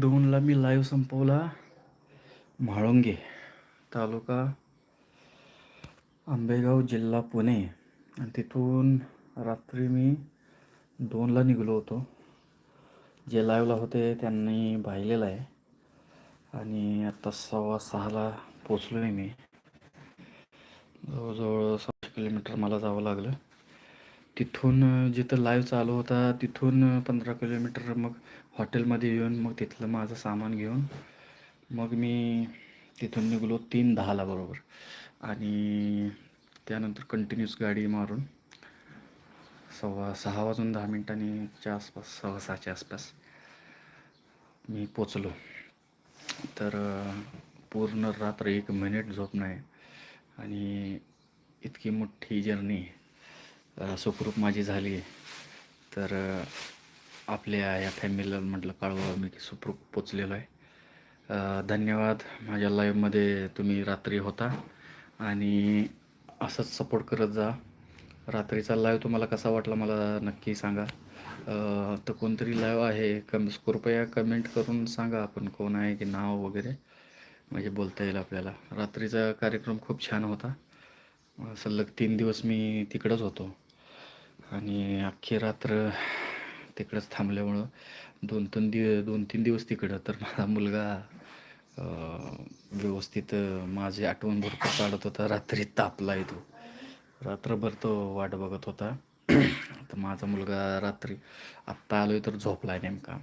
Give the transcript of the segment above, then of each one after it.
दोनला मी लाईव्ह संपवला. म्हाळुंगे तालुका आंबेगाव जिल्हा पुणे. आणि तिथून रात्री मी दोनला निघलो होतो. जे लाईव्हला होते त्यांनी पाहिलेलं आहे. आणि आता सव्वा सहाला पोचलो आहे मी. जवळजवळ सहाशे किलोमीटर मला जावं लागलं. तिथून जिथं लाईव्ह चालू होता तिथून पंधरा किलोमीटर मग हॉटेलमध्ये येऊन मग तिथलं माझं सामान घेऊन मग मी तिथून निघलो तीन दहाला बरोबर. आणि त्यानंतर कंटिन्यूस गाडी मारून सव्वा सहा वाजून दहा मिनिटांनीच्या आसपास सव्वा सहाच्या आसपास मी पोचलो. तर पूर्ण रात्र एक मिनिट झोप नाही आणि इतकी मोठी जर्नी सुखरूप माझी झाली. आहे तर आपल्या या फॅमिलीला म्हटलं कळवा मी की सुखरूप पोचलेलो आहे. धन्यवाद. माझ्या लाईव्हमध्ये तुम्ही रात्री होता आणि असंच सपोर्ट करत जा. रात्रीचा लाईव्ह तुम्हाला कसा वाटला मला नक्की सांगा. तर कोणतरी लाईव्ह आहे कम कृपया कमेंट करून सांगा आपण कोण आहे की नाव वगैरे. म्हणजे बोलता येईल आपल्याला. रात्रीचा कार्यक्रम खूप छान होता. सलग तीन दिवस मी तिकडंच होतो. आणि अख्खी रात्र तिकडंच थांबल्यामुळं दोन तीन दिव दोन तीन दिवस तिकडं. तर माझा मुलगा व्यवस्थित माझी आठवण भरपूर काढत होता. रात्री तापला तो. रात्रभर तो वाट बघत होता. तर माझा मुलगा रात्री आत्ता आलोय तर झोपलाय नेमका.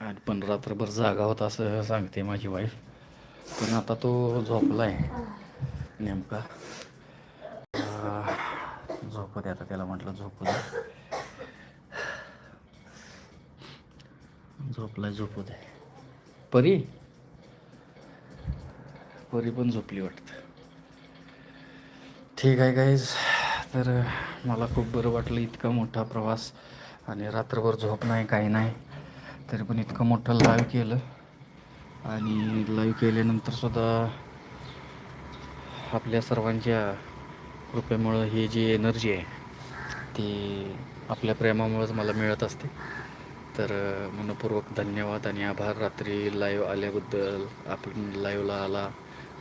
आणि पण रात्रभर जागा होता असं सांगते माझी वाईफ पण आता तो झोपलाय नेमका. झोपत आता त्याला म्हटलं झोपू दे. झोपलाय झोपू दे. परी? परी पण झोपली वाटतं. ठीक आहे गाईज तर मला खूप बरं वाटलं इतका मोठा प्रवास आणि रात्रभर झोप नाही काही नाही. तरी पण इतकं मोठं लाईव्ह केलं. आणि लाईव्ह केल्यानंतर सुद्धा आपल्या सर्वांच्या कृपेमुळं ही जी एनर्जी आहे ती आपल्या प्रेमामुळंच मला मिळत असते. तर मनपूर्वक धन्यवाद आणि आभार. रात्री लाईव्ह आल्याबद्दल आपण लाईव्हला आला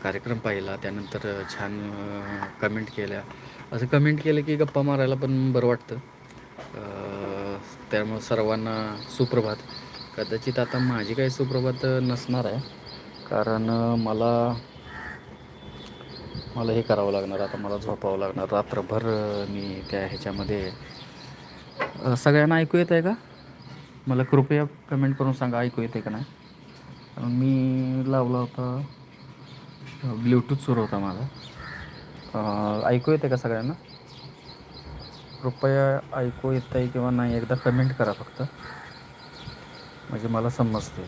कार्यक्रम पाहिला त्यानंतर छान कमेंट केल्या. असं कमेंट केलं की गप्पा मारायला पण बरं वाटतं. त्यामुळं सर्वांना सुप्रभात. कदाचित आता माझी काही सुप्रभात नसणार आहे. कारण मला मला हे करावं लागणार आता मला झोपावं लागणार. रात्रभर मी त्या ह्याच्यामध्ये सगळ्यांना ऐकू येत आहे का? मला कृपया कमेंट करून सांगा ऐकू येते का नाही? कारण मी लावला होता ब्ल्यूटूथ सुरू होता माझा. ऐकू येते का सगळ्यांना? कृपया ऐकू येत आहे किंवा नाही एकदा कमेंट करा फक्त. म्हणजे मला समजते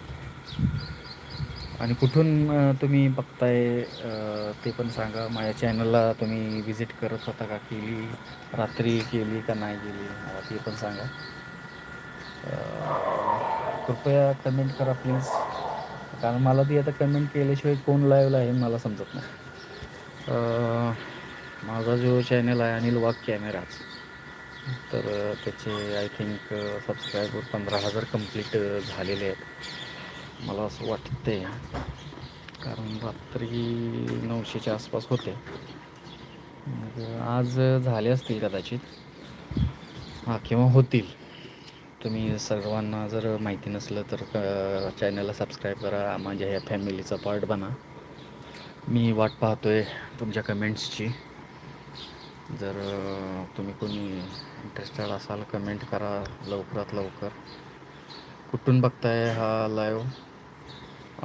आणि कुठून तुम्ही बघताय ते पण सांगा. माझ्या चॅनलला तुम्ही विजिट करत होता का? केली रात्री केली का नाही केली? मला ते पण सांगा. कृपया कमेंट करा प्लीज कारण मला ती आता कमेंट केल्याशिवाय कोण लाईव्हला आहे मला समजत नाही. माझा जो चॅनल आहे अनिल वाघ कॅमेराज तर त्याचे आय थिंक सबस्क्रायबर पंधरा हजार कंप्लीट झालेले आहेत. मला असं वाटते कारण रात्री नऊशेच्या आसपास होते. मग आज झाले असतील कदाचित. हां किंवा होतील. तुम्ही सर्वांना जर माहिती नसलं तर चॅनलला सबस्क्राईब करा माझ्या ह्या फॅमिलीचा पार्ट बना. मी वाट पाहतो आहे तुमच्या कमेंट्सची जर तुम्ही कोणी इंटरेस्टेड असाल कमेंट करा लवकरात लवकर. कुठून बघताय हा लाईव्ह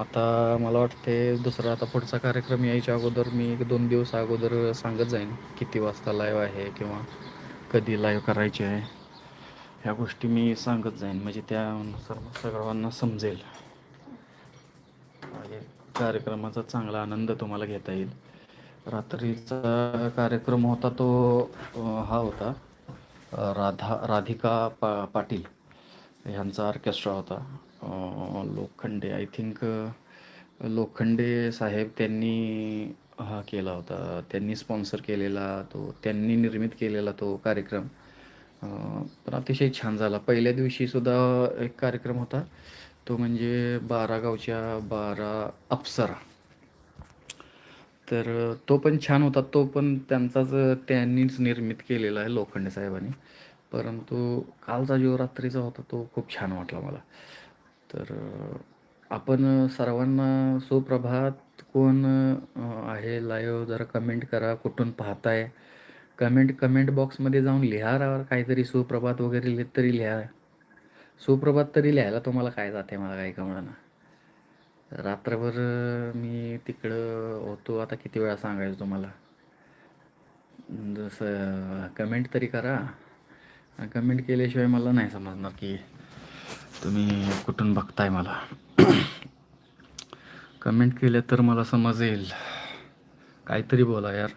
आता मला वाटते दुसरा आता पुढचा कार्यक्रम यायच्या अगोदर मी एक दोन दिवस अगोदर सांगत जाईन किती वाजता लाईव्ह आहे किंवा कधी लाईव्ह करायची आहे. ह्या गोष्टी मी सांगत जाईन. म्हणजे त्यानुसार सर्वांना समजेल. आणि कार्यक्रमाचा चांगला आनंद तुम्हाला घेता येईल. रात्रीचा कार्यक्रम होता तो हा होता. राधा राधिका पा पाटील ह्यांचा ऑर्केस्ट्रा होता. लोखंडे आय थिंक लोखंडे साहेब त्यांनी हा केला होता. त्यांनी स्पॉन्सर केलेला तो त्यांनी निर्मित केलेला तो कार्यक्रम. पण अतिशय छान झाला. पहिल्या दिवशी सुद्धा एक कार्यक्रम होता. तो म्हणजे बारा गावच्या बारा अप्सरा. तर तो पण छान होता. तो पण त्यांचाच त्यांनीच निर्मित केलेला आहे लोखंडे साहेबांनी. परंतु कालचा जो रात्रीचा होता तो खूप छान वाटला मला. तर आपण सर्वांना सुप्रभात. कोण आहे लाईव्ह जरा कमेंट करा. कुठून पाहताय? कमेंट कमेंट बॉक्समध्ये जाऊन लिहा राहा काहीतरी सुप्रभात वगैरे लिहित तरी लिहा. सुप्रभात तरी लिहायला तुम्हाला काय जाते मला काही कळलं रात्रभर मी तिकडं होतो. आता किती वेळा सांगायचं तुम्हाला? जसं कमेंट तरी करा. कमेंट केल्याशिवाय मला नाही समजणार की तुम्ही कुठून बघताय मला. कमेंट केलं तर मला समजेल. काहीतरी बोला यार.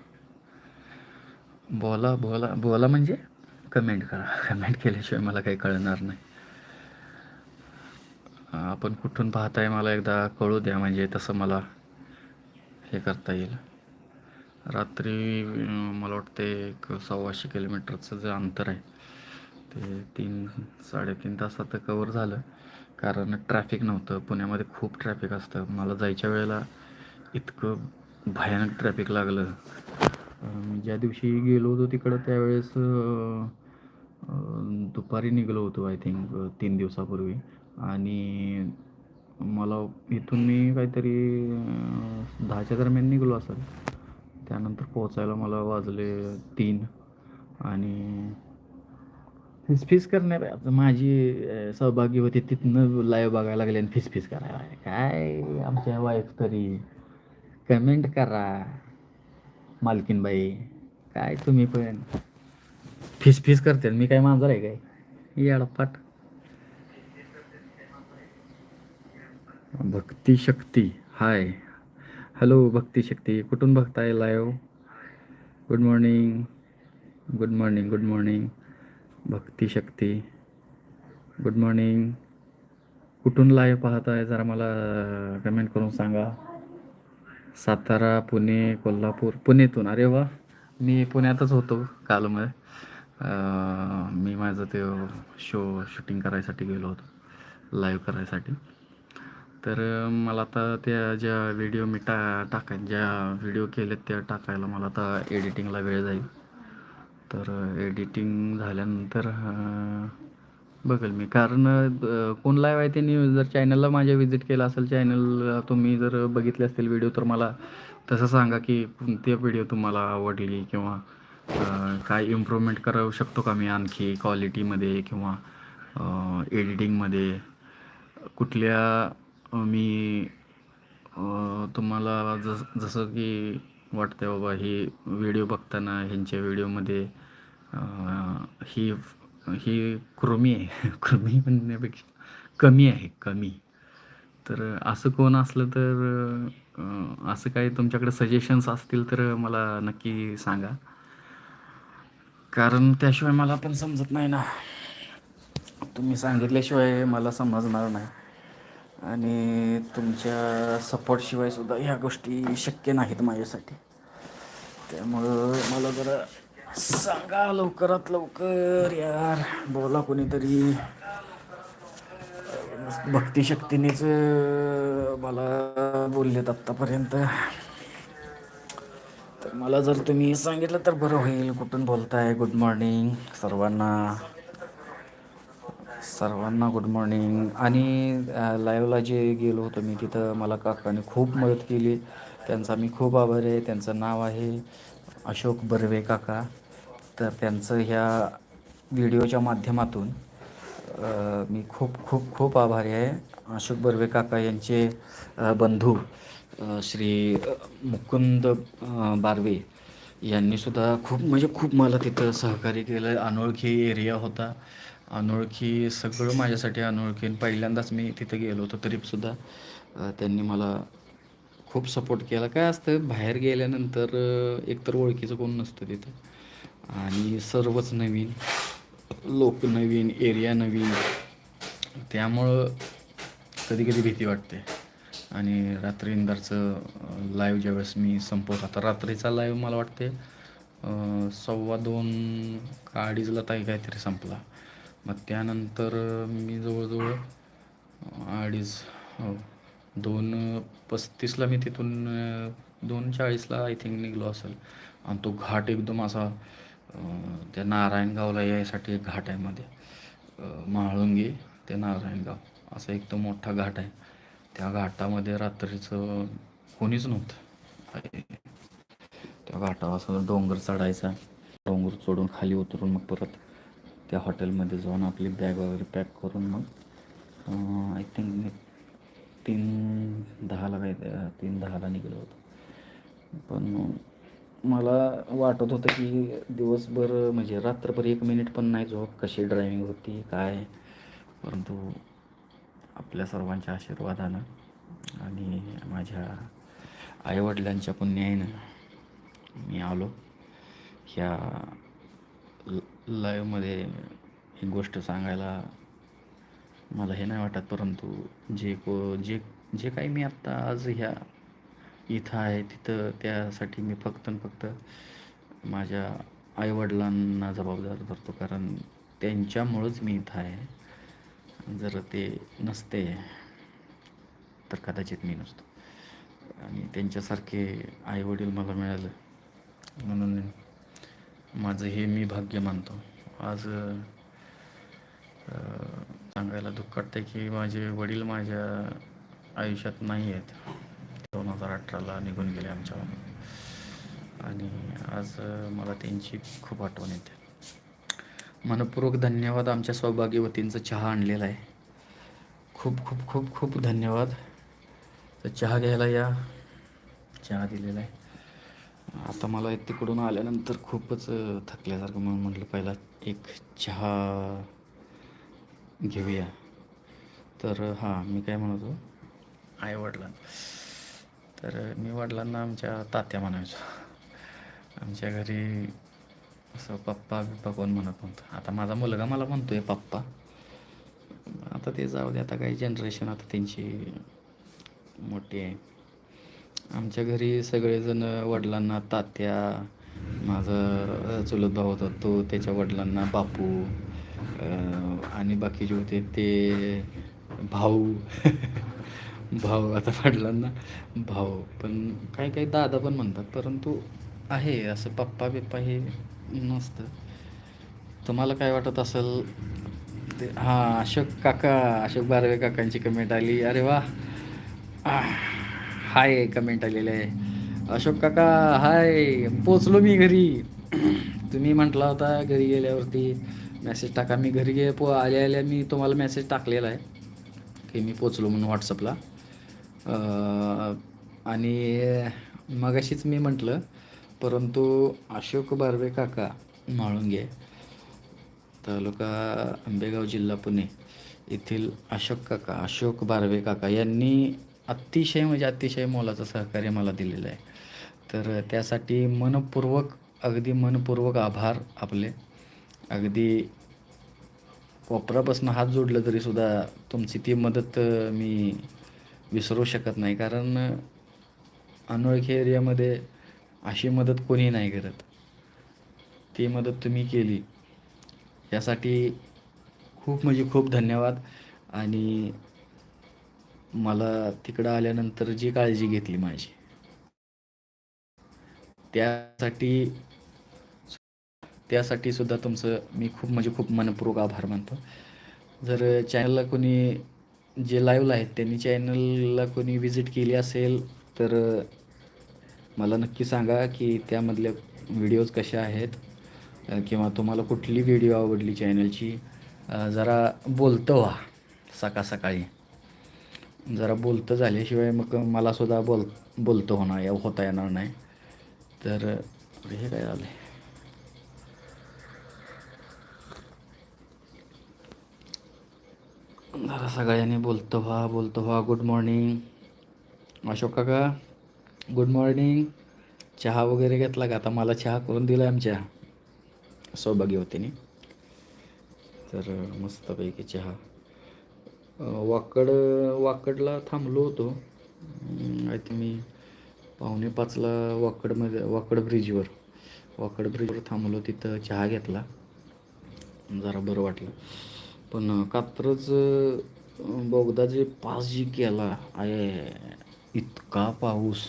बोला बोला बोला म्हणजे? कमेंट करा. कमेंट केल्याशिवाय मला काही कळणार नाही. आपण कुठून पाहताय मला एकदा कळू द्या म्हणजे तसं मला हे करता येईल. रात्री मला वाटते एक सव्वाशे किलोमीटरचं जे अंतर आहे ते तीन साडेतीन तासात कवर झालं. कारण ट्रॅफिक नव्हतं. पुण्यामध्ये खूप ट्रॅफिक असतं. मला जायच्या वेळेला इतकं भयानक ट्रॅफिक लागलं. मी ज्या दिवशी गेलो होतो तिकडं त्यावेळेस दुपारी निघलो होतो आय थिंक तीन दिवसापूर्वी. आणि मला इथून मी काहीतरी दहाच्या दरम्यान निघलो असेल. त्यानंतर पोहोचायला मला वाजले तीन. आणि फिसफिस करण्यात माझी सहभागी होती. तिथनं लाईव्ह बघायला लागले आणि फिसफिस करायला काय आमच्या वाईफ तरी? कमेंट करा. मालकीनबाई काय तुम्ही पण. फिसफिस करते मी काय मांजर आहे काय? याडपाट. भक्ती शक्ती हाय. हॅलो भक्ती शक्ती कुठून बघताय live good morning good morning good morning भक्ती शक्ती. गुड मॉर्निंग कुठून लाईव्ह पाहताय जरा मला कमेंट करून सांगा. सातारा पुणे कोल्हापूर पुणेतून. अरे वा. मी पुण्यातच होतो काल मग मी माझं ते शो शूटिंग करायसाठी गेलो होतो. लाईव्ह करायसाठी. तर मला आता त्या ज्या व्हिडिओ मी टा टाकाय ज्या व्हिडिओ केलेत त्या टाकायला मला आता एडिटिंगला वेळ जाईल. तर एडिटिंग झाल्यानंतर बघेल मी. कारण अं, कोण लाईव्ह आहे त्यांनी जर चॅनलला माझ्या व्हिजिट केलं असेल चॅनल तुम्ही जर बघितले असतील व्हिडिओ तर मला तसं सांगा की कोणती व्हिडिओ तुम्हाला आवडली किंवा अं, काय इम्प्रूव्हमेंट करू शकतो का मी आणखी क्वालिटीमध्ये किंवा एडिटिंगमध्ये कुठल्या मी तुम्हाला जस जसं की वाटतं बाबा ही व्हिडिओ बघताना ह्यांच्या व्हिडिओमध्ये ही ही कृमी आहे. कृमी म्हणण्यापेक्षा कमी आहे कमी. तर असं कोण असलं तर असं काही तुमच्याकडे सजेशन्स असतील तर मला नक्की सांगा. कारण त्याशिवाय मला पण समजत नाही ना. तुम्ही सांगितल्याशिवाय मला समजणार नाही. आणि तुमच्या सपोर्टशिवाय सुद्धा ह्या गोष्टी शक्य नाहीत माझ्यासाठी. त्यामुळं मला जरा सांगा लवकरात लवकर यार. बोला कोणीतरी. भक्तिशक्तीनेच मला बोललेत आत्तापर्यंत. तर मला जर तुम्ही सांगितलं तर बरं होईल. कुठून बोलताय? गुड मॉर्निंग सर्वांना. सर्वांना गुड मॉर्निंग आणि लाईव्हला जे गेलो होतो मी तिथं मला काकाने खूप मदत केली. त्यांचा मी खूप आभार आहे. त्यांचं नाव आहे अशोक बर्वे काका. तर त्यांचं ह्या व्हिडिओच्या माध्यमातून मी खूप खूप खूप आभारी आहे. अशोक बर्वे काका यांचे बंधू श्री मुकुंद बार्वे बारवे खूप म्हणजे खूप मला तिथं सहकार्य केलं. अनोळखी एरिया होता. अनोळखी सगळं माझ्यासाठी अनोळखी. पहिल्यांदाच मी तिथं गेलो होतो तरीसुद्धा त्यांनी मला खूप सपोर्ट केला. काय असतं बाहेर गेल्यानंतर एकतर ओळखीचं कोण नसतं तिथं. आणि सर्वच नवीन लोक नवीन एरिया नवीन. त्यामुळं कधी कधी भीती वाटते. आणि रात्री इंदारचं लाईव्ह ज्यावेळेस मी संपवत आता रात्रीचा लाईव्ह मला वाटते सव्वा दोन का अडीचला ताई काहीतरी संपला. मग त्यानंतर मी जवळजवळ अडीच हो दोन पस्तीसला मी तिथून दोन चाळीसला आय थिंक निघलो असेल. आणि तो घाट एकदम असा त्या नारायणगावला यायसाठी एक घाट आहे मध्ये. अं, ते नारायणगाव. असा एक तो मोठा घाट आहे. त्या घाटामध्ये रात्रीचं कोणीच नव्हतं. त्या घाटावर असं डोंगर चढायचा. डोंगर चढून खाली उतरून मग परत त्या हॉटेलमध्ये जाऊन आपली बॅग वगैरे पॅक करून मग आय थिंक मी तीन दहाला काय तीन दहाला निघलो होतो. पण मला वाटत होतं की दिवसभर म्हणजे रात्रभर एक मिनिट पण नाही झोप कशी ड्रायव्हिंग होती काय? परंतु आपल्या सर्वांच्या आशीर्वादानं आणि माझ्या आईवडिलांच्या पुण्याईनं मी आलो. ह्या ल लाईव्हमध्ये एक गोष्ट सांगायला मला हे नाही वाटत परंतु जे को जे जे काही मी आत्ता आज ह्या इथं आहे तिथं त्यासाठी मी फक्त फक्त माझ्या आईवडिलांना जबाबदार धरतो. कारण त्यांच्यामुळंच मी इथं आहे. जर ते नसते तर कदाचित मी नसतो. आणि त्यांच्यासारखे आईवडील मला मिळालं म्हणून माझं हे मी भाग्य मानतो. आज सांगायला दुःख वाटतं की माझे वडील माझ्या आयुष्यात नाही आहेत. दोन हजार अठराला निघून गेले आमच्या आणि आज मला त्यांची खूप आठवण येते. मनपूर्वक धन्यवाद आमच्या सौभाग्यवतींचा चहा आणलेला आहे. खूप खूप खूप खूप धन्यवाद. तर चहा घ्यायला या. चहा दिलेला आहे. आता मला तिकडून आल्यानंतर खूपच थकल्यासारखं म्हणून म्हटलं पहिला एक चहा घेऊया. तर हां मी काय म्हणतो आई वडिलां तर मी वडिलांना आमच्या तात्या म्हणायचो. आमच्या घरी असं पप्पा बिप्पा कोण म्हणत नव्हतं. आता माझा मुलगा मला म्हणतो आहे पप्पा. आता ते जाऊ दे आता काही जनरेशन आता त्यांची मोठी आहे. आमच्या घरी सगळेजण वडिलांना तात्या माझा चुलत भाऊ होता तो त्याच्या वडिलांना बापू आणि आणि बाकीचे होते ते भाऊ. भाऊ आता वडिलांना भाऊ पण काही काही दादा पण म्हणतात परंतु आहे असं पप्पा बिप्पा हे नसतं. तुम्हाला काय वाटत असेल? ते हां अशोक काका अशोक बारवे काकांची कमेंट आली. अरे वा. हाय कमेंट आलेले आहे. अशोक काका हाय पोचलो मी घरी. तुम्ही म्हटला होता घरी गेल्यावरती मेसेज टाका. मी घरी गे पो आल्या आल्या मी तुम्हाला मेसेज टाकलेला आहे. की मी पोचलो म्हणून व्हॉट्सअपला आणि मगाशीच मी म्हटलं परंतु अशोक बारवे काका म्हाळुंगे तालुका आंबेगाव जिल्हा पुणे येथील अशोक काका अशोक बारवे काका यांनी अतिशय म्हणजे अतिशय मोलाचं सहकार्य मला दिलेलं आहे. तर त्यासाठी मनपूर्वक अगदी मनपूर्वक आभार आपले. अगदी कोपरापासून हात जोडलं तरीसुद्धा तुमची ती मदत मी विसरू शकत नाही. कारण अनोळखी एरियामध्ये अशी मदत कोणी नाही करत. ती मदत तुम्ही केली. यासाठी खूप म्हणजे खूप धन्यवाद. आणि मला तिकडं आल्यानंतर जी काळजी घेतली माझी. त्यासाठी त्यासाठी सुद्धा तुमचं मी खूप म्हणजे खूप मनपूर्वक आभार मानतो. जर चॅनलला कोणी जे लाईव्हला आहेत त्यांनी चॅनलला कोणी विजिट केली असेल तर मला नक्की सांगा की त्यामधल्या व्हिडिओज कशा आहेत किंवा तुम्हाला कुठली व्हिडिओ आवडली चॅनलची जरा बोलतं व्हा सका सकाळी. जरा बोलतं झाल्याशिवाय मग मला सुद्धा बोल बोलतं होणार या होता येणार नाही. तर हे काय झालं आहे जरा सगळ्यांनी बोलतो व्हा बोलतो व्हा. गुड मॉर्निंग अशोक काका गुड मॉर्निंग चहा वगैरे घेतला का? आता मला चहा करून दिला आमच्या. सौभाग्यवतीने तर मस्तपैकी चहा. वाकड वाकडला थांबलो होतो. आय थिंक मी पावणे पाचला वाकडमध्ये वाकड ब्रिजवर वाकड ब्रिजवर थांबलो तिथं चहा घेतला. जरा बरं वाटलं. पण कात्रज बोगदा जे पास जी केला आहे इतका पाऊस.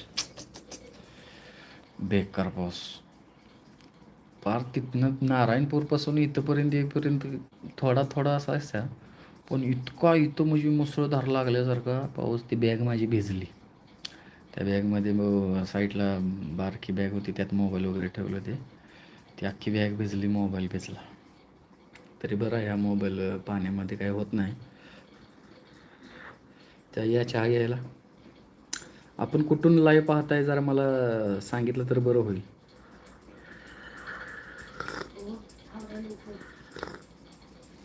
बेकार पाऊस. पार तिथनं नारायणपूरपासून इथंपर्यंत येईपर्यंत थोडा थोडा असा असता पण इतका इथं म्हणजे मुसळधार लागल्यासारखा पाऊस ती बॅग माझी भिजली. त्या बॅगमध्ये मग साईडला बारकी बॅग होती त्यात मोबाईल वगैरे ठेवलं ते ती अख्खी बॅग भिजली मोबाईल भिजला. तरी बरं ह्या मोबाईल पाण्यामध्ये काय होत नाही. त्या या चहा घ्यायला. आपण कुठून लाईव्ह पाहताय जरा मला सांगितलं तर बरं होईल.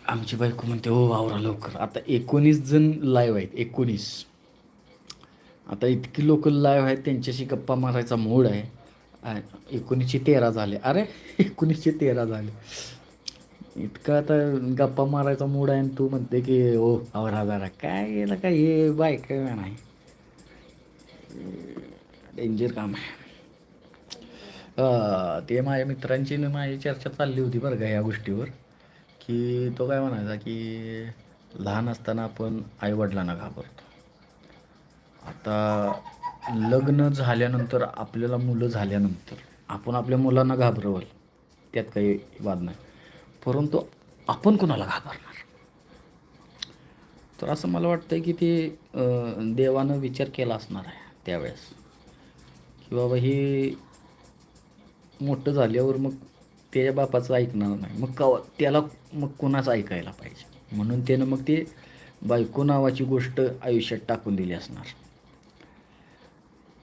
आमची बायको म्हणते हो वावरा लवकर. आता एकोणीस जण लाईव्ह आहेत एकोणीस. आता इतकी लोक लाईव्ह आहेत त्यांच्याशी गप्पा मारायचा मूड आहे. एकोणीसशे तेरा झाले. अरे एकोणीसशे तेरा झाले. इतका आता गप्पा मारायचा मूड आहे आणि तू म्हणते की ओ आवरा जरा. काय याला काय हे बायक नाही. डेंजर काम आहे. ते माझ्या मित्रांची न माझी चर्चा चालली होती बरं का ह्या गोष्टीवर की तो काय म्हणायचा की लहान असताना आपण आईवडिलांना घाबरतो. आता लग्न झाल्यानंतर आपल्याला मुलं झाल्यानंतर आपण आपल्या मुलांना घाबरवल त्यात काही वाद नाही. परंतु आपण कोणाला घाबरणार? तर असं मला वाटतं की ते देवानं विचार केला असणार आहे त्यावेळेस. की बाबा हे मोठं झाल्यावर मग त्याच्या बापाचं ऐकणार नाही. मग का त्याला मग कोणाचं ऐकायला पाहिजे? म्हणून त्यानं मग ते बायको नावाची गोष्ट आयुष्यात टाकून दिली असणार.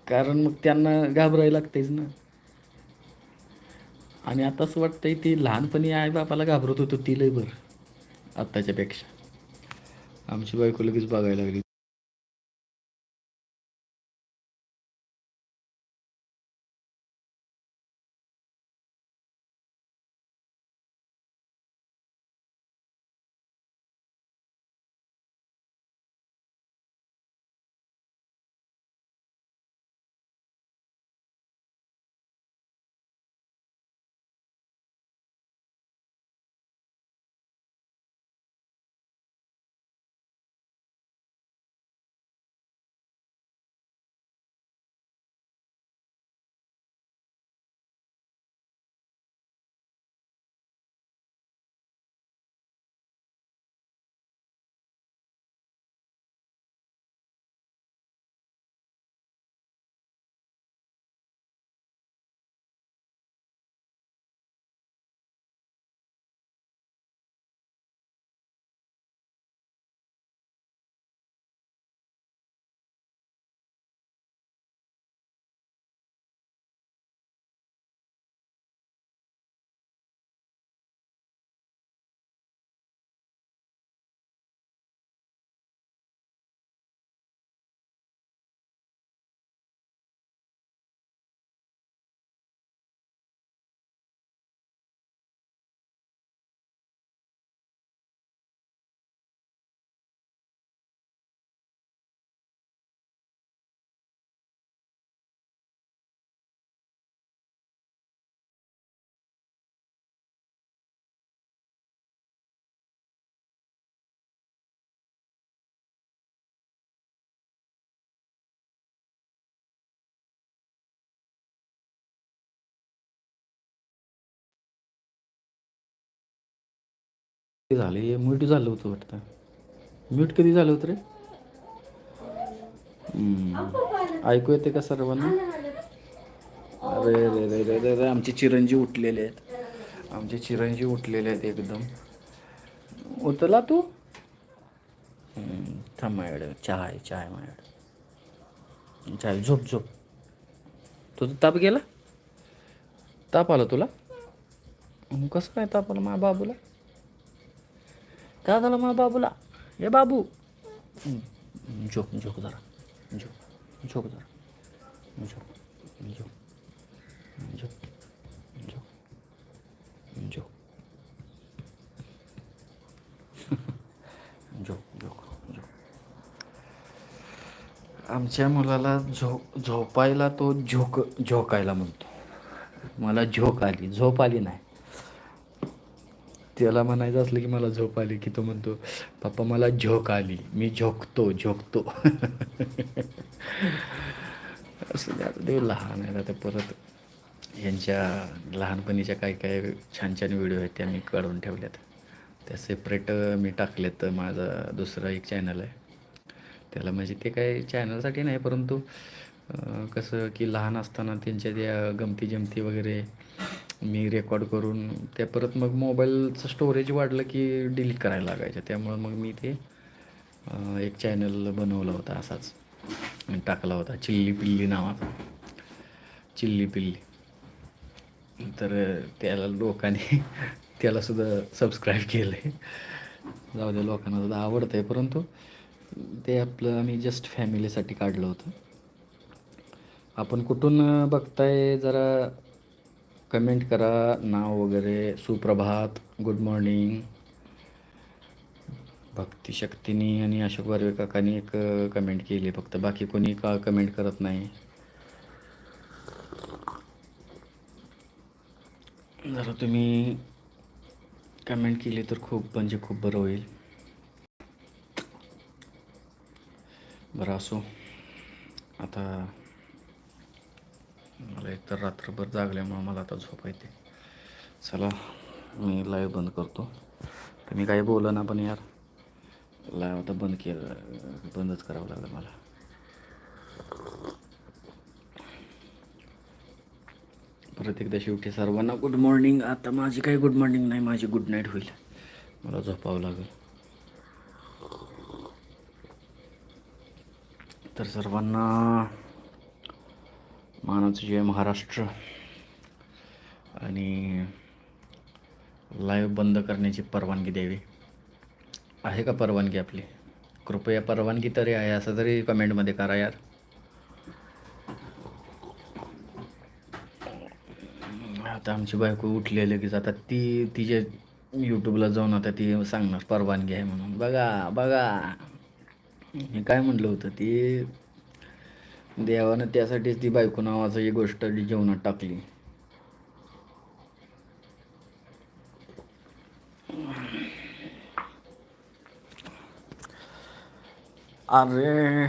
कारण मग त्यांना घाबरायला लागतेच ना. आणि आता असं वाटतंय ती लहानपणी आई बापाला घाबरत होतो ती लय बरं आत्ताच्यापेक्षा. आमची बायको लगेच बघायला लागली. झाले हे म्यूट झालं होतं वाटतं. म्यूट कधी झालं होतं रे? ऐकू येते का सर्वांना? अरे रे रे रे रे रे आमचे चिरंजी उठलेले आहेत. आमचे चिरंजी उठलेले आहेत एकदम. उतरला तू? थांब माझ्याकडे चहा आहे चहा आहे माझ्याकडे चहा झोप झोप. तुझा ताप गेला? ताप आला तुला? कसं काय ताप आला माझ्या बाबूला? काय झालं माझ्या बाबूला? हे बाबू. झोप झोप जरा. झोप झोप जरा. झोप झोप झोप झोप झोप. झोप झोप झोप. आमच्या मुलाला झोप झोपायला तो झोक झोकायला म्हणतो. मला झोक आली झोप आली नाही. त्याला म्हणायचं असलं की मला झोप आली की तो म्हणतो पप्पा मला झोक आली. मी झोकतो झोकतो. असं ते आता ते लहान आहे आता परत यांच्या लहानपणीच्या काही काही छान छान व्हिडिओ आहेत त्या मी काढून ठेवल्यात. त्या सेपरेट मी टाकलेत माझा दुसरा एक चॅनल आहे. त्याला म्हणजे ते काही चॅनलसाठी नाही परंतु कसं की लहान असताना त्यांच्या त्या गमती जमती वगैरे मी रेकॉर्ड करून त्या परत मग मोबाईलचं स्टोरेज वाढलं की डिलीट करायला लागायचं. त्यामुळं मग मी ते एक चॅनल बनवला होता असाच. टाकला होता चिल्ली पिल्ली नावाचा चिल्ली पिल्ली. तर त्याला लोकांनी त्यालासुद्धा सबस्क्राईब केलं आहे जाऊ द्या लोकांना सुद्धा आवडतं आहे परंतु ते आपलं आम्ही जस्ट फॅमिलीसाठी काढलं होतं. आपण कुठून बघताय जरा कमेंट करा. नाव वगैरे. सुप्रभात. गुड मॉर्निंग भक्ती शक्तीनी आणि अशोक बर्वे काकानी एक कमेंट केली फक्त. बाकी कोणी का कमेंट करत नाही? जरा तुम्ही कमेंट केली तर खूप म्हणजे खूप बरं होईल. बरं असो. आता एकतर रात्रभर जागल्यामुळं मला आता झोप येते. चला मी लाईव्ह बंद करतो. तुम्ही काही बोललं ना पण यार लाईव्ह आता बंद केलं बंदच करावं लागलं मला. परत एकदा शेवटी सर्वांना गुड मॉर्निंग आता माझी काही गुड मॉर्निंग नाही माझी गुड नाईट होईल. मला झोपावं लागेल. तर सर्वांना मानाचं जय महाराष्ट्र. आणि लाईव्ह बंद करण्याची परवानगी द्यावी. आहे का परवानगी आपली? कृपया परवानगी तरी आहे असं तरी कमेंटमध्ये करा यार. आता आमची बायको उठली लगेच. आता ती तिच्या यूट्यूबला जाऊन आता ती सांगणार परवानगी आहे म्हणून. बघा बघा. मी काय म्हटलं होतं ती देवानं त्यासाठीच ती बायको नावाचं ही गोष्ट जेवणात टाकली. अरे.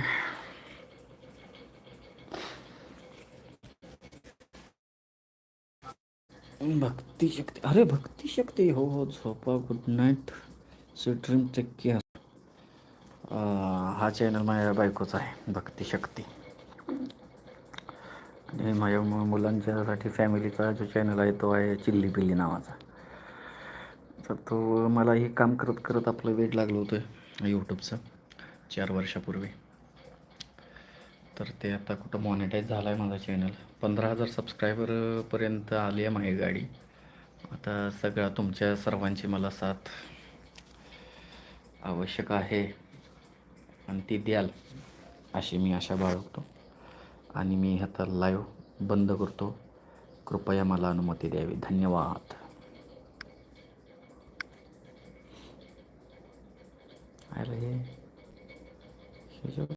भक्ती शक्ती. अरे भक्ती शक्ती. हो हो झोपा. गुड नाईट स्वीट चक्की हा चॅनल माझ्या बायकोचा आहे. भक्ती शक्ती. आणि माझ्या मु- मुलांच्यासाठी फॅमिलीचा जो चॅनल आहे तो आहे चिल्ली पिल्ली नावाचा. तर तो मला हे काम करत करत आपलं वेळ लागलं होतं यूट्यूबचं चार वर्षापूर्वी. तर ते आता कुठं मॉनिटाईज झालं आहे माझा चॅनल पंधरा हजार सबस्क्रायबरपर्यंत आली आहे माझी गाडी. आता सगळ्या तुमच्या सर्वांची मला साथ आवश्यक आहे. आणि ती द्याल अशी मी आशा बाळगतो. आणि मी आता लाईव्ह बंद करतो. कृपया मला अनुमती द्यावी. धन्यवाद. अरे हे